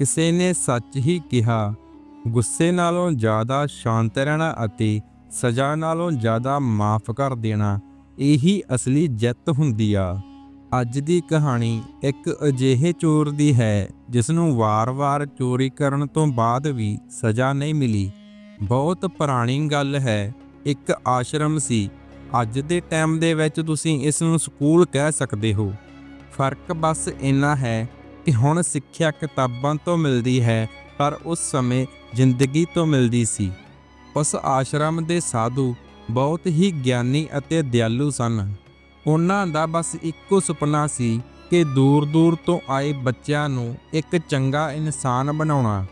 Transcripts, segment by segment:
ਕਿਸੇ ਨੇ ਸੱਚ ਹੀ ਕਿਹਾ। ਗੁੱਸੇ ਨਾਲੋਂ ਜ਼ਿਆਦਾ ਸ਼ਾਂਤ ਰਹਿਣਾ ਅਤੇ ਸਜ਼ਾ ਨਾਲੋਂ ਜ਼ਿਆਦਾ ਮਾਫ ਕਰ ਦੇਣਾ, ਇਹੀ ਅਸਲੀ ਜਿੱਤ ਹੁੰਦੀ ਆ। ਅੱਜ ਦੀ ਕਹਾਣੀ ਇੱਕ ਅਜਿਹੇ ਚੋਰ ਦੀ ਹੈ ਜਿਸ ਨੂੰ ਵਾਰ-ਵਾਰ ਚੋਰੀ ਕਰਨ ਤੋਂ ਬਾਅਦ ਵੀ ਸਜ਼ਾ ਨਹੀਂ ਮਿਲੀ। ਬਹੁਤ ਪੁਰਾਣੀ ਗੱਲ ਹੈ, ਇੱਕ ਆਸ਼ਰਮ ਸੀ। ਅੱਜ ਦੇ ਟਾਈਮ ਦੇ ਵਿੱਚ ਤੁਸੀਂ ਇਸ ਨੂੰ ਸਕੂਲ ਕਹਿ ਸਕਦੇ ਹੋ। ਫ਼ਰਕ ਬਸ ਇੰਨਾ ਹੈ ਕਿ ਹੁਣ ਸਿੱਖਿਆ ਕਿਤਾਬਾਂ ਤੋਂ ਮਿਲਦੀ ਹੈ, ਪਰ ਉਸ ਸਮੇਂ ਜ਼ਿੰਦਗੀ ਤੋਂ ਮਿਲਦੀ ਸੀ। ਉਸ ਆਸ਼ਰਮ ਦੇ ਸਾਧੂ ਬਹੁਤ ਹੀ ਗਿਆਨੀ ਅਤੇ ਦਿਆਲੂ ਸਨ। ਉਹਨਾਂ ਦਾ ਬਸ ਇੱਕੋ ਸੁਪਨਾ ਸੀ ਕਿ ਦੂਰ-ਦੂਰ ਤੋਂ ਆਏ ਬੱਚਿਆਂ ਨੂੰ ਇੱਕ ਚੰਗਾ ਇਨਸਾਨ ਬਣਾਉਣਾ।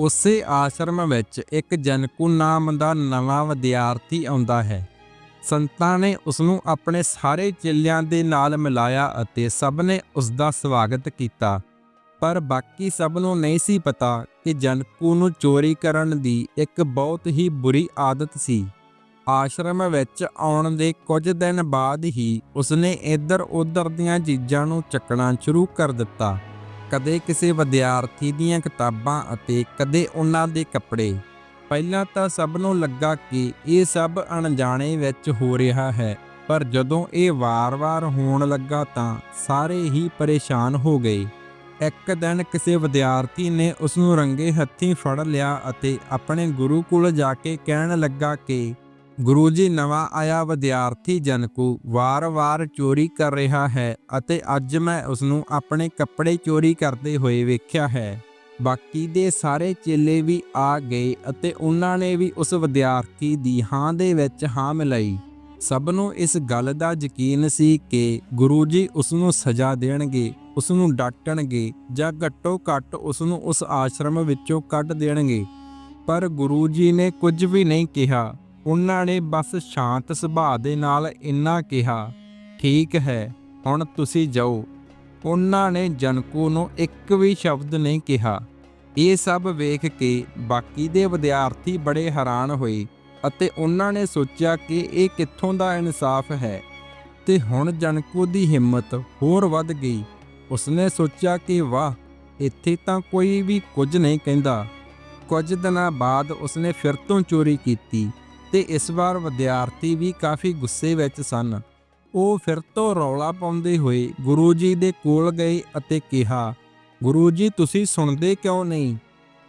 ਉਸੇ ਆਸ਼ਰਮ ਵਿੱਚ ਇੱਕ ਜਨਕੂ ਨਾਮ ਦਾ ਨਵਾਂ ਵਿਦਿਆਰਥੀ ਆਉਂਦਾ ਹੈ। ਸੰਤਾਂ ਨੇ ਉਸ ਨੂੰ ਆਪਣੇ ਸਾਰੇ ਚੇਲਿਆਂ ਦੇ ਨਾਲ ਮਿਲਾਇਆ ਅਤੇ ਸਭ ਨੇ ਉਸ ਦਾ ਸਵਾਗਤ ਕੀਤਾ। ਪਰ ਬਾਕੀ ਸਭ ਨੂੰ ਨਹੀਂ ਸੀ ਪਤਾ ਕਿ ਜਨਕੂ ਨੂੰ ਚੋਰੀ ਕਰਨ ਦੀ ਇੱਕ ਬਹੁਤ ਹੀ ਬੁਰੀ ਆਦਤ ਸੀ। ਆਸ਼ਰਮ ਵਿੱਚ ਆਉਣ ਦੇ ਕੁਝ ਦਿਨ ਬਾਅਦ ਹੀ ਉਸਨੇ ਇੱਧਰ-ਉੱਧਰ ਦੀਆਂ ਚੀਜ਼ਾਂ ਨੂੰ ਚੱਕਣਾ ਸ਼ੁਰੂ ਕਰ ਦਿੱਤਾ। ਕਦੇ ਕਿਸੇ ਵਿਦਿਆਰਥੀ ਦੀਆਂ ਕਿਤਾਬਾਂ ਅਤੇ ਕਦੇ ਉਹਨਾਂ ਦੇ ਕੱਪੜੇ। ਪਹਿਲਾਂ ਤਾਂ ਸਭ ਨੂੰ ਲੱਗਾ ਕਿ ਇਹ ਸਭ ਅਣਜਾਣੇ ਵਿੱਚ ਹੋ ਰਿਹਾ ਹੈ, ਪਰ ਜਦੋਂ ਇਹ ਵਾਰ-ਵਾਰ ਹੋਣ ਲੱਗਾ ਤਾਂ ਸਾਰੇ ਹੀ ਪਰੇਸ਼ਾਨ ਹੋ ਗਏ। ਇੱਕ ਦਿਨ ਕਿਸੇ ਵਿਦਿਆਰਥੀ ਨੇ ਉਸ ਨੂੰ ਰੰਗੇ ਹੱਥੀਂ ਫੜ ਲਿਆ ਅਤੇ ਆਪਣੇ ਗੁਰੂ ਕੋਲ ਜਾ ਕੇ ਕਹਿਣ ਲੱਗਾ ਕਿ, ਗੁਰੂ ਜੀ, ਨਵਾਂ ਆਇਆ ਵਿਦਿਆਰਥੀ ਜਨਕੂ ਵਾਰ-ਵਾਰ ਚੋਰੀ ਕਰ ਰਿਹਾ ਹੈ ਅਤੇ ਅੱਜ ਮੈਂ ਉਸ ਨੂੰ ਆਪਣੇ ਕੱਪੜੇ ਚੋਰੀ ਕਰਦੇ ਹੋਏ ਵੇਖਿਆ ਹੈ। ਬਾਕੀ ਦੇ ਸਾਰੇ ਚੇਲੇ ਵੀ ਆ ਗਏ ਅਤੇ ਉਹਨਾਂ ਨੇ ਵੀ ਉਸ ਵਿਦਿਆਰਥੀ ਦੀ ਹਾਂ ਦੇ ਵਿੱਚ ਹਾਂ ਮਿਲਾਈ। ਸਭ ਨੂੰ ਇਸ ਗੱਲ ਦਾ ਯਕੀਨ ਸੀ ਕਿ ਗੁਰੂ ਜੀ ਉਸ ਨੂੰ ਸਜ਼ਾ ਦੇਣਗੇ ਉਸ ਨੂੰ ਡਾਂਟਣਗੇ ਜਾਂ ਘੱਟੋ ਘੱਟ ਉਸ ਨੂੰ ਉਸ ਆਸ਼ਰਮ ਵਿੱਚੋਂ ਕੱਢ ਦੇਣਗੇ। ਪਰ ਗੁਰੂ ਜੀ ਨੇ ਕੁਝ ਵੀ ਨਹੀਂ ਕਿਹਾ। ਉਹਨਾਂ ਨੇ ਬਸ ਸ਼ਾਂਤ ਸੁਭਾਅ ਦੇ ਨਾਲ ਇੰਨਾ ਕਿਹਾ, ਠੀਕ ਹੈ, ਹੁਣ ਤੁਸੀਂ ਜਾਓ। ਉਹਨਾਂ ਨੇ ਜਨਕੂ ਨੂੰ ਇੱਕ ਵੀ ਸ਼ਬਦ ਨਹੀਂ ਕਿਹਾ। ਇਹ ਸਭ ਵੇਖ ਕੇ ਬਾਕੀ ਦੇ ਵਿਦਿਆਰਥੀ ਬੜੇ ਹੈਰਾਨ ਹੋਏ। ਅਤੇ ਉਹਨਾਂ ਨੇ ਸੋਚਿਆ ਕਿ ਇਹ ਕਿੱਥੋਂ ਦਾ ਇਨਸਾਫ ਹੈ। ਤੇ ਹੁਣ ਜਨਕੂ ਦੀ ਹਿੰਮਤ ਹੋਰ ਵੱਧ ਗਈ। ਉਸਨੇ ਸੋਚਿਆ ਕਿ ਵਾਹ, ਇੱਥੇ ਤਾਂ ਕੋਈ ਵੀ ਕੁਝ ਨਹੀਂ ਕਹਿੰਦਾ। ਕੁਝ ਦਿਨਾਂ ਬਾਅਦ ਉਸਨੇ ਫਿਰ ਤੋਂ ਚੋਰੀ ਕੀਤੀ ਤੇ ਇਸ ਵਾਰ ਵਿਦਿਆਰਥੀ ਵੀ ਕਾਫੀ ਗੁੱਸੇ ਵਿੱਚ ਸਨ। ਉਹ ਫਿਰ ਤੋਂ ਰੌਲਾ ਪਾਉਂਦੇ ਹੋਏ ਗੁਰੂ ਜੀ ਦੇ ਕੋਲ ਗਏ ਅਤੇ ਕਿਹਾ, ਗੁਰੂ ਜੀ, ਤੁਸੀਂ ਸੁਣਦੇ ਕਿਉਂ ਨਹੀਂ?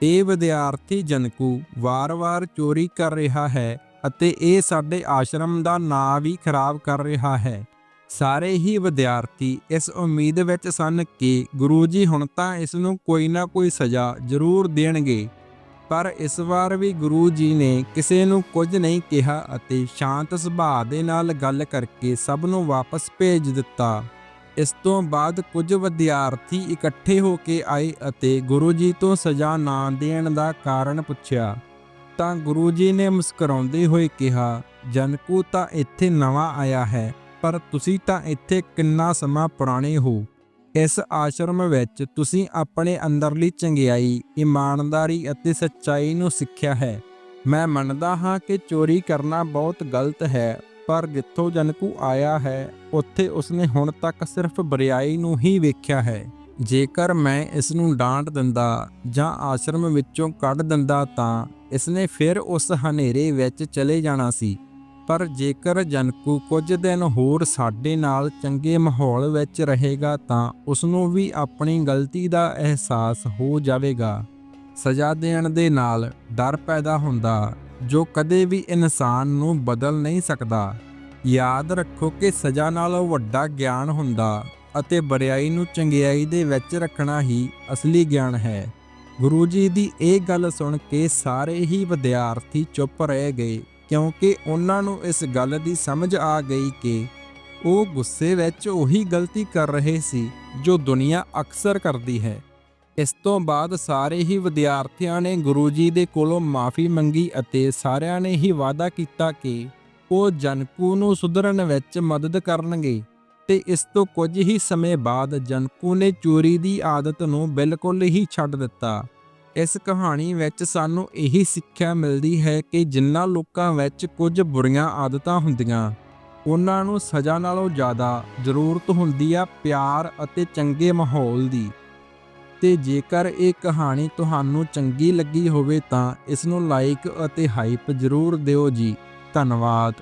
ਇਹ ਵਿਦਿਆਰਥੀ ਜਨਕੂ ਵਾਰ-ਵਾਰ ਚੋਰੀ ਕਰ ਰਿਹਾ ਹੈ ਅਤੇ ਇਹ ਸਾਡੇ ਆਸ਼ਰਮ ਦਾ ਨਾਂ ਵੀ ਖਰਾਬ ਕਰ ਰਿਹਾ ਹੈ। ਸਾਰੇ ਹੀ ਵਿਦਿਆਰਥੀ ਇਸ ਉਮੀਦ ਵਿੱਚ ਸਨ ਕਿ ਗੁਰੂ ਜੀ ਹੁਣ ਤਾਂ ਇਸ ਨੂੰ ਕੋਈ ਨਾ ਕੋਈ ਸਜ਼ਾ ਜ਼ਰੂਰ ਦੇਣਗੇ। ਪਰ ਇਸ ਵਾਰ ਵੀ ਗੁਰੂ ਜੀ ਨੇ ਕਿਸੇ ਨੂੰ ਕੁਝ ਨਹੀਂ ਕਿਹਾ ਅਤੇ ਸ਼ਾਂਤ ਸੁਭਾਅ ਦੇ ਨਾਲ ਗੱਲ ਕਰਕੇ ਸਭ ਨੂੰ ਵਾਪਸ ਭੇਜ ਦਿੱਤਾ। ਇਸ ਤੋਂ ਬਾਅਦ ਕੁਝ ਵਿਦਿਆਰਥੀ ਇਕੱਠੇ ਹੋ ਕੇ ਆਏ ਅਤੇ ਗੁਰੂ ਜੀ ਤੋਂ ਸਜ਼ਾ ਨਾ ਦੇਣ ਦਾ ਕਾਰਨ ਪੁੱਛਿਆ। ਤਾਂ ਗੁਰੂ ਜੀ ਨੇ ਮੁਸਕਰਾਉਂਦੇ ਹੋਏ ਕਿਹਾ, ਜਨਕੂ ਤਾਂ ਇੱਥੇ ਨਵਾਂ ਆਇਆ ਹੈ, ਪਰ ਤੁਸੀਂ ਤਾਂ ਇੱਥੇ ਕਿੰਨਾ ਸਮਾਂ ਪੁਰਾਣੇ ਹੋ। ਇਸ ਆਸ਼ਰਮ ਵਿੱਚ ਤੁਸੀਂ ਆਪਣੇ ਅੰਦਰਲੀ ਚੰਗਿਆਈ, ਇਮਾਨਦਾਰੀ ਅਤੇ ਸੱਚਾਈ ਨੂੰ ਸਿੱਖਿਆ ਹੈ। ਮੈਂ ਮੰਨਦਾ ਹਾਂ ਕਿ ਚੋਰੀ ਕਰਨਾ ਬਹੁਤ ਗਲਤ ਹੈ ਪਰ ਜਿੱਥੋਂ ਜਨਕੂ ਆਇਆ ਹੈ, ਉੱਥੇ ਉਸਨੇ ਹੁਣ ਤੱਕ ਸਿਰਫ ਬਰਿਆਈ ਨੂੰ ਹੀ ਵੇਖਿਆ ਹੈ। ਜੇਕਰ ਮੈਂ ਇਸ ਨੂੰ ਡਾਂਟ ਦਿੰਦਾ ਜਾਂ ਆਸ਼ਰਮ ਵਿੱਚੋਂ ਕੱਢ ਦਿੰਦਾ ਤਾਂ ਇਸਨੇ ਫਿਰ ਉਸ ਹਨੇਰੇ ਵਿੱਚ ਚਲੇ ਜਾਣਾ ਸੀ। ਪਰ ਜੇਕਰ ਜਨਕੂ ਕੁਝ ਦਿਨ ਹੋਰ ਸਾਡੇ ਨਾਲ ਚੰਗੇ ਮਾਹੌਲ ਵਿੱਚ ਰਹੇਗਾ ਤਾਂ ਉਸ ਨੂੰ ਵੀ ਆਪਣੀ ਗਲਤੀ ਦਾ ਅਹਿਸਾਸ ਹੋ ਜਾਵੇਗਾ। ਸਜ਼ਾ ਦੇਣ ਦੇ ਨਾਲ ਡਰ ਪੈਦਾ ਹੁੰਦਾ ਜੋ ਕਦੇ ਵੀ ਇਨਸਾਨ ਨੂੰ ਬਦਲ ਨਹੀਂ ਸਕਦਾ। ਯਾਦ ਰੱਖੋ ਕਿ ਸਜ਼ਾ ਨਾਲੋਂ ਵੱਡਾ ਗਿਆਨ ਹੁੰਦਾ ਅਤੇ ਬਰਿਆਈ ਨੂੰ ਚੰਗਿਆਈ ਦੇ ਵਿੱਚ ਰੱਖਣਾ ਹੀ ਅਸਲੀ ਗਿਆਨ ਹੈ। ਗੁਰੂ ਜੀ ਦੀ ਇਹ ਗੱਲ ਸੁਣ ਕੇ ਸਾਰੇ ਹੀ ਵਿਦਿਆਰਥੀ ਚੁੱਪ ਰਹਿ ਗਏ ਕਿਉਂਕਿ ਉਹਨਾਂ ਨੂੰ ਇਸ ਗੱਲ ਦੀ ਸਮਝ ਆ ਗਈ ਕਿ ਉਹ ਗੁੱਸੇ ਵਿੱਚ ਉਹੀ ਗਲਤੀ ਕਰ ਰਹੇ ਸੀ ਜੋ ਦੁਨੀਆ ਅਕਸਰ ਕਰਦੀ ਹੈ। ਇਸ ਤੋਂ ਬਾਅਦ ਸਾਰੇ ਹੀ ਵਿਦਿਆਰਥੀਆਂ ਨੇ ਗੁਰੂ ਜੀ ਦੇ ਕੋਲੋਂ ਮਾਫੀ ਮੰਗੀ ਅਤੇ ਸਾਰਿਆਂ ਨੇ ਹੀ ਵਾਅਦਾ ਕੀਤਾ ਕਿ ਉਹ ਜਨਕੂ ਨੂੰ ਸੁਧਰਨ ਵਿੱਚ ਮਦਦ ਕਰਨਗੇ ਤੇ ਇਸ ਤੋਂ ਕੁਝ ਹੀ ਸਮੇਂ ਬਾਅਦ ਜਨਕੂ ਨੇ ਚੋਰੀ ਦੀ ਆਦਤ ਨੂੰ ਬਿਲਕੁਲ ਹੀ ਛੱਡ ਦਿੱਤਾ। ਇਸ ਕਹਾਣੀ ਵਿੱਚ ਸਾਨੂੰ ਇਹੀ ਸਿੱਖਿਆ ਮਿਲਦੀ ਹੈ ਕਿ ਜਿਨ੍ਹਾਂ ਲੋਕਾਂ ਵਿੱਚ ਕੁਝ ਬੁਰੀਆਂ ਆਦਤਾਂ ਹੁੰਦੀਆਂ, ਉਹਨਾਂ ਨੂੰ ਸਜ਼ਾ ਨਾਲੋਂ ਜ਼ਿਆਦਾ ਜ਼ਰੂਰਤ ਹੁੰਦੀ ਆ ਪਿਆਰ ਅਤੇ ਚੰਗੇ ਮਾਹੌਲ ਦੀ। ਤੇ ਜੇਕਰ ਇਹ ਕਹਾਣੀ ਤੁਹਾਨੂੰ ਚੰਗੀ ਲੱਗੀ ਹੋਵੇ ਤਾਂ ਇਸ ਨੂੰ ਲਾਈਕ ਅਤੇ ਹਾਈਪ ਜ਼ਰੂਰ ਦਿਓ ਜੀ। ਧੰਨਵਾਦ।